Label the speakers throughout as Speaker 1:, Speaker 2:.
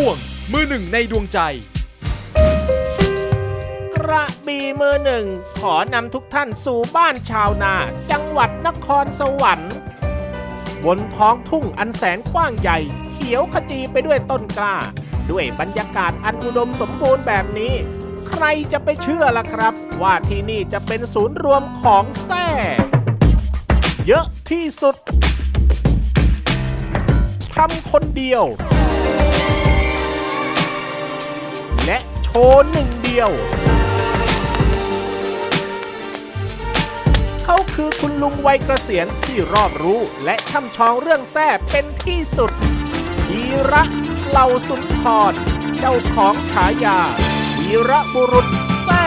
Speaker 1: ่วง มือหนึ่งในดวงใจ
Speaker 2: กระบีมือหนึ่ง ขอนำทุกท่านสู่บ้านชาวนา จังหวัดนครสวรรค์ บนท้องทุ่งอันแสนกว้างใหญ่ เขียวขจีไปด้วยต้นกล้า ด้วยบรรยากาศอันอุดมสมบูรณ์แบบนี้ ใครจะไปเชื่อล่ะครับ ว่าที่นี่จะเป็นศูนย์รวมของแท้เยอะที่สุดทำคนเดียว และโชว์หนึ่งเดียว เขาคือคุณลุงวัยเกษียณที่รอบรู้และช่ำชองเรื่องแท้เป็นที่สุดวีระเหล่าสุนทรเจ้าของฉายาวีระบุรุษแท้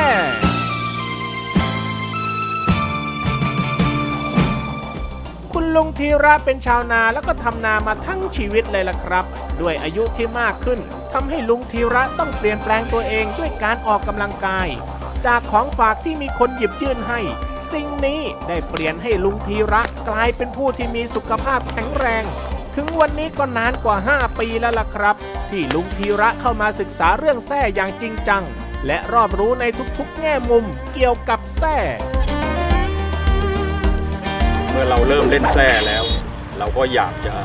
Speaker 2: คุณลุงธีระเป็นชาวนาแล้วก็ทำนามาทั้งชีวิตเลยล่ะครับ ด้วยอายุที่มากขึ้นทำให้ลุงธีระต้องเปลี่ยนแปลงตัวเองด้วยการออกกำลังกาย จากของฝากที่มีคนหยิบยื่นให้ สิ่งนี้ได้เปลี่ยนให้ลุงธีระกลายเป็นผู้ที่มีสุขภาพแข็งแรง ถึงวันนี้ก็นานกว่า 5 ปีแล้วล่ะครับ ที่ลุงธีระเข้ามาศึกษาเรื่องแส้อย่างจริงจัง และรอบรู้ในทุกๆ แง่มุมเกี่ยวกับแส้
Speaker 3: เมื่อเราเริ่มเล่นแส้แล้ว เราก็อยากจะ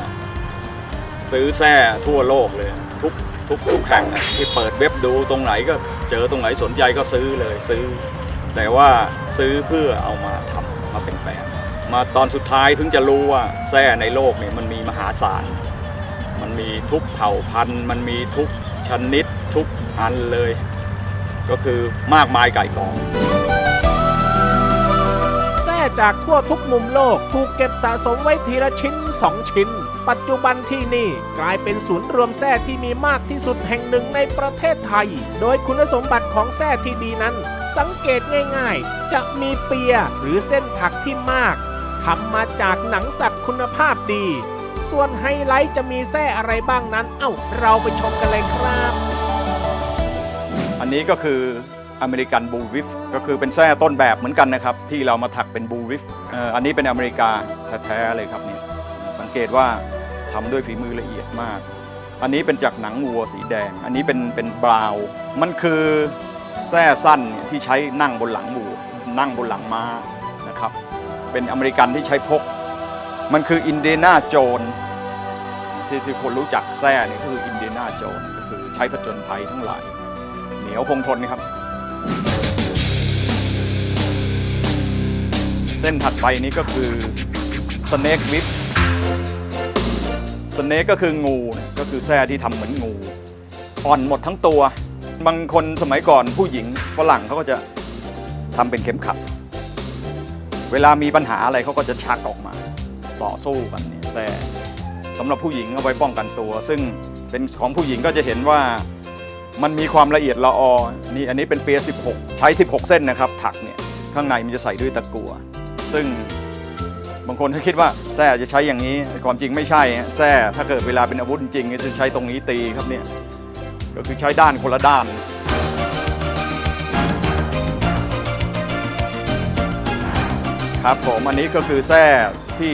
Speaker 3: ซื้อแส้ทั่วโลกเลย ทุกทุกทุกแห่งที่เปิดเว็บดูตรงไหนก็เจอตรงไหนสนใจก็ซื้อเลยซื้อ แต่ว่าซื้อเพื่อเอามาทำมาเป็นแปลงมาตอนสุดท้ายถึงจะรู้ว่าแส้ในโลกเนี่ยมันมีมหาศาลมันมีทุกเผ่าพันธุ์ มันมีทุกชนิดทุกอันเลย ก็คือมากมายไก่กอง
Speaker 2: แส้จากทั่วทุกมุมโลกถูกเก็บสะสมไว้ทีละชิ้น 2 ชิ้น ปัจจุบันที่นี่กลายเป็นศูนย์รวมแส้ที่มีมากที่สุดแห่งหนึ่งในประเทศไทย โดยคุณสมบัติของแส้ที่ดีนั้น สังเกตง่ายๆ จะมีเปียหรือเส้นถักที่มากทำมาจากหนังสัตว์คุณภาพดี ส่วนไฮไลท์จะมีแส้อะไรบ้างนั้น เอ้า เราไปชมกันเลยครับ
Speaker 3: อันนี้ก็คืออเมริกันบูวิฟก็คือเป็นแส้ต้นแบบเหมือนกันนะครับ ที่เรามาถักเป็นบูวิฟอันนี้เป็นอเมริกาแท้ๆเลยครับนี่ เกตว่าทำด้วยฝีมือละเอียดมาก อันนี้เป็นจากหนังวัวสีแดง อันนี้เป็นเป็นบราว์มันคือแส้สั้นเนี่ยที่ใช้นั่งบนหลังวัวนั่งบนหลังม้านะครับ เป็นอเมริกันที่ใช้พก มันคืออินเดนาโจนที่ที่คนรู้จักแส้นี่ก็คืออินเดนาโจนก็คือใช้ผจญภัยทั้งหลาย เหนียวคงทนนะครับ เส้นถัดไปนี้ก็คือ Snake Whip Snake ก็คือ งูเนี่ยก็คือแส้ที่ทำเหมือนงูอ่อนหมดทั้งตัว บางคนสมัยก่อนผู้หญิงฝรั่งเขาก็จะทำเป็นเข็มขัด เวลามีปัญหาอะไรเขาก็จะชักออกมา ต่อสู้กันเนี่ยแส้สำหรับผู้หญิงเอาไว้ป้องกันตัว ซึ่งเป็นของผู้หญิงก็จะเห็นว่ามันมีความละเอียดละออนี่อันนี้เป็นเปีย16 ใช้ 16 เส้นนะครับ ถักเนี่ยข้างในมันจะใส่ด้วยตะกั่วซึ่ง บางคนเขาคิดว่าแส้จะใช้อย่างนี้ ความจริงไม่ใช่แส้ถ้าเกิดเวลาเป็นอาวุธจริงจะใช้ตรงนี้ตีครับเนี่ยก็คือใช้ด้านคนละด้านครับผมอันนี้ก็คือแส้ที่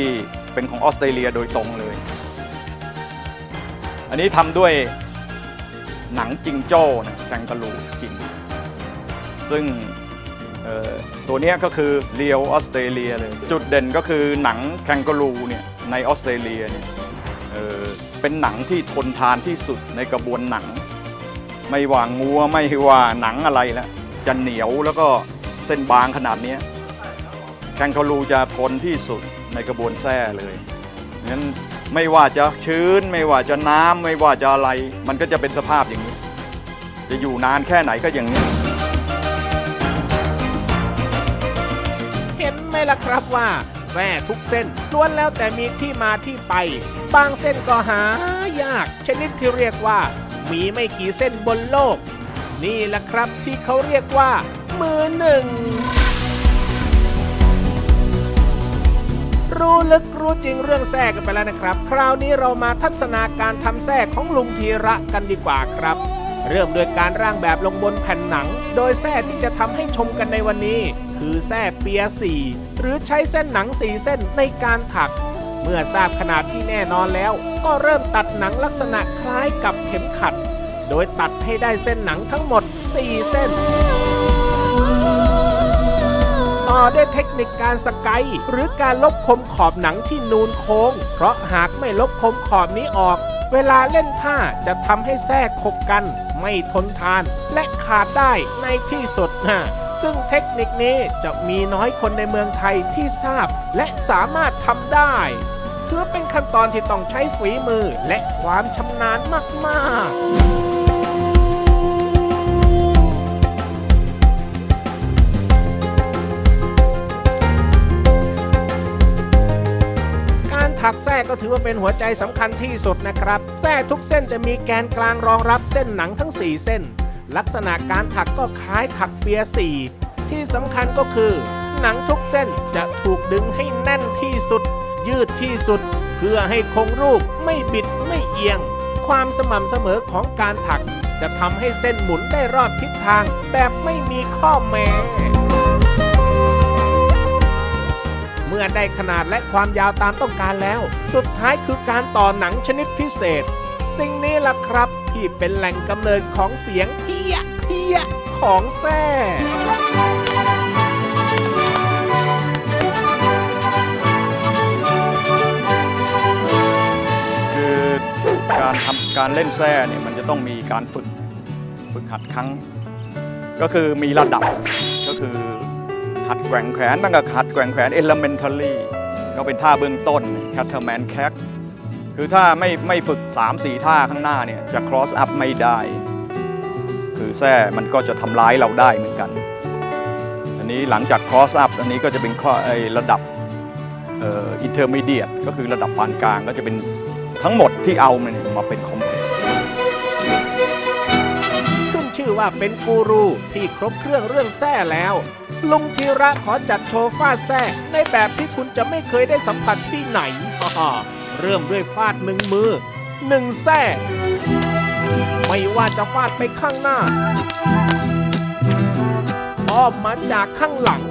Speaker 3: เป็นของออสเตรเลียโดยตรงเลย อันนี้ทำด้วยหนังจิงโจ้นะแคนตาลูสกิน ซึ่งเอ่อ ตัวนี้ก็คือเรียวออสเตรเลียเลย จุดเด่นก็คือหนังแคนกาลูเนี่ยในออสเตรเลียเนี่ยเออเป็นหนังที่ทนทานที่สุดในกระบวนหนัง ไม่ว่างัวไม่ว่าหนังอะไรแล้วจะเหนียวแล้วก็เส้นบางขนาดนี้แคนกาลูจะทนที่สุดในกระบวนแส้เลยงั้นไม่ว่าจะชื้น ไม่ว่าจะน้ำไม่ว่าจะอะไร มันก็จะเป็นสภาพอย่างนี้ จะอยู่นานแค่ไหนก็อย่างนี้
Speaker 2: ล่ะครับว่าแส้ทุกเส้นล้วนแล้วแต่มีที่มาที่ไป บางเส้นก็หายาก ชนิดที่เรียกว่า มีไม่กี่เส้นบนโลก นี่แหละครับที่เขาเรียกว่า มือหนึ่ง รู้ลึกรู้จริงเรื่องแส้กันไปแล้วนะครับ คราวนี้เรามาทัศนาการทำแส้ของลุงธีระกันดีกว่าครับ เริ่มโดยการร่างแบบลงบนแผ่นหนัง โดยแส้ที่จะทำให้ชมกันในวันนี้ คือแส้เปียสีหรือใช้เส้นหนังสีเส้นในการถัก เมื่อทราบขนาดที่แน่นอนแล้ว ก็เริ่มตัดหนังลักษณะคล้ายกับเข็มขัด โดยตัดให้ได้เส้นหนังทั้งหมด 4 เส้นต่อด้วยเทคนิคการสไกด์หรือการลบคมขอบหนังที่นูนโค้ง เพราะหากไม่ลบคมขอบนี้ออก เวลาเล่นท่าจะทำให้แทรกขบกัน ไม่ทนทาน และขาดได้ในที่สุดนะซึ่งเทคนิคนี้จะมีน้อยคนในเมืองไทยที่ทราบ และสามารถทำได้ถือเป็นขั้นตอนที่ต้องใช้ฝีมือและความชำนาญมาก ๆ ก็ถือว่าเป็นหัวใจสำคัญที่สุดนะครับแส้ทุกเส้นจะมีแกนกลางรองรับเส้นหนังทั้ง 4 เส้น ลักษณะการถักก็คล้ายถักเปียสี่ที่สำคัญก็คือ หนังทุกเส้นจะถูกดึงให้แน่นที่สุด ยืดที่สุด เพื่อให้คงรูปไม่บิดไม่เอียง ความสม่ำเสมอของการถักจะทำให้เส้นหมุนได้รอบทิศทางแบบไม่มีข้อแม้ เมื่อได้ขนาดและความยาวตามต้องการแล้ว สุดท้ายคือการต่อหนังชนิดพิเศษ สิ่งนี้ล่ะครับที่เป็นแหล่งกำเนิดของเสียงเพี้ยเพี้ยของแส้
Speaker 3: คือการทำการเล่นแส้เนี่ยมันจะต้องมีการฝึก ฝึกหัดครั้ง ก็คือมีระดับก็คือ หัดแกว่งแขนตั้งแต่หัดแกว่งแขน elementary ก็เป็นท่าเบื้องต้น cattleman cack คือถ้าไม่ไม่ฝึก 3-4 ท่าข้างหน้าเนี่ยจะ cross up ไม่ได้ คือแส้มันก็จะทำร้ายเราได้เหมือนกัน อันนี้หลังจาก cross up อันนี้ก็จะเป็นข้อไอระดับอ่อ intermediate ก็คือระดับปานกลางก็จะเป็นทั้งหมดที่เอามันมาเป็นคอมเพล
Speaker 2: ขึ้นชื่อว่าเป็นกูรูที่ครบเครื่องเรื่องแส้แล้ว ลุงธีระขอจัดโชว์ฟาดแส้ในแบบที่คุณจะไม่เคยได้สัมผัสที่ไหน เริ่มด้วยฟาดหนึ่งมือหนึ่งแส้ไม่ว่าจะฟาดไปข้างหน้า อ้อมมาจากข้างหลัง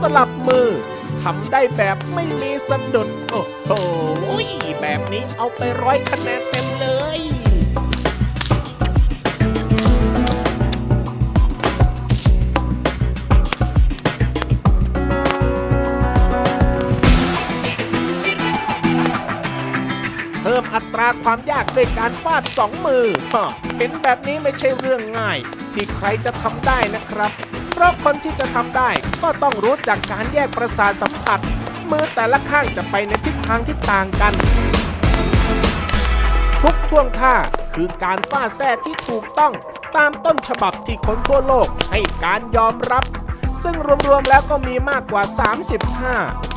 Speaker 2: สลับมือทำได้แบบไม่มีสะดุด โอ้โหแบบนี้เอาไปร้อยคะแนนเต็มเลย อัตราความยากด้วยการฟาดสองมือเห็นแบบนี้ไม่ใช่เรื่องง่าย ที่ใครจะทำได้นะครับ เพราะคนที่จะทำได้ก็ต้องรู้จักการแยกประสาทสัมผัส มือแต่ละข้างจะไปในทิศทางที่ต่างกัน ทุกท่วงท่าคือการฟาดแส้ที่ถูกต้องตามต้นฉบับที่คนทั่วโลกให้การยอมรับ ซึ่งรวมๆแล้วก็มีมากกว่า30ท่า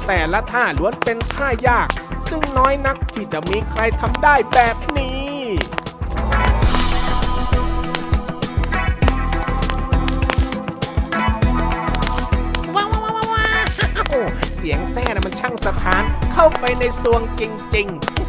Speaker 2: แต่ละท่าล้วนเป็นท่ายาก ซึ่งน้อยนักที่จะมีใครทำได้แบบนี้ ว้าวว้าวว้าวว้าวเสียงแซ่นะมันช่างสถานเข้าไปในซวงจริง ๆ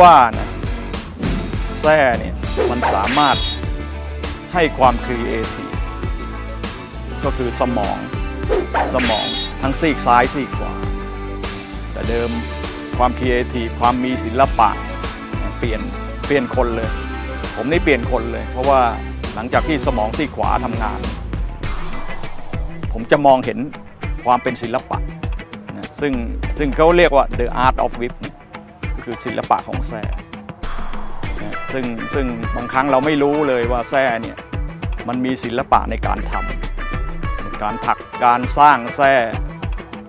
Speaker 3: ว่านะแส้เนี่ยมันสามารถให้ความครีเอทีฟก็คือสมองสมองทั้งซีกซ้ายซีกขวาแต่เดิมความครีเอทีฟความมีศิลปะ เปลี่ยนเปลี่ยนคนเลย ผมนี่เปลี่ยนคนเลย เพราะว่าหลังจากที่สมองซีกขวาทำงาน ผมจะมองเห็นความเป็นศิลปะนะซึ่งซึ่งเขาเรียกว่า the art of whip คือศิลปะของแส้ซึ่งซึ่งบางครั้งเราไม่รู้เลยว่าแส้เนี่ยมันมีศิลปะในการทำการถักการสร้างแส้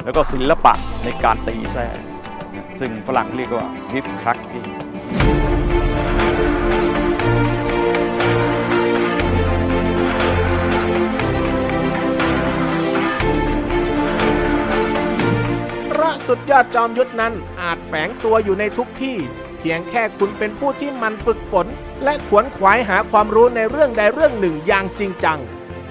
Speaker 3: แล้วก็ศิลปะในการตีแส้ซึ่งฝรั่งเรียกว่าฮิ
Speaker 2: ฟคลักกี้ สุดยอดจอมยุทธนั้นอาจแฝงตัวอยู่ในทุกที่ เพียงแค่คุณเป็นผู้ที่มันฝึกฝน และขวนขวายหาความรู้ในเรื่องใดเรื่องหนึ่งอย่างจริงจัง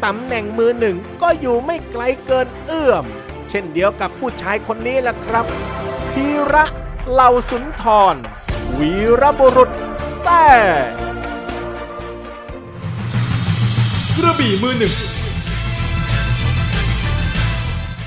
Speaker 2: ตำแหน่งมือหนึ่งก็อยู่ไม่ไกลเกินเอื้อม เช่นเดียวกับผู้ชายคนนี้แหละครับ พีระเหล่าสุนทร วีรบุรุษแซ่
Speaker 1: กระบี่มือหนึ่ง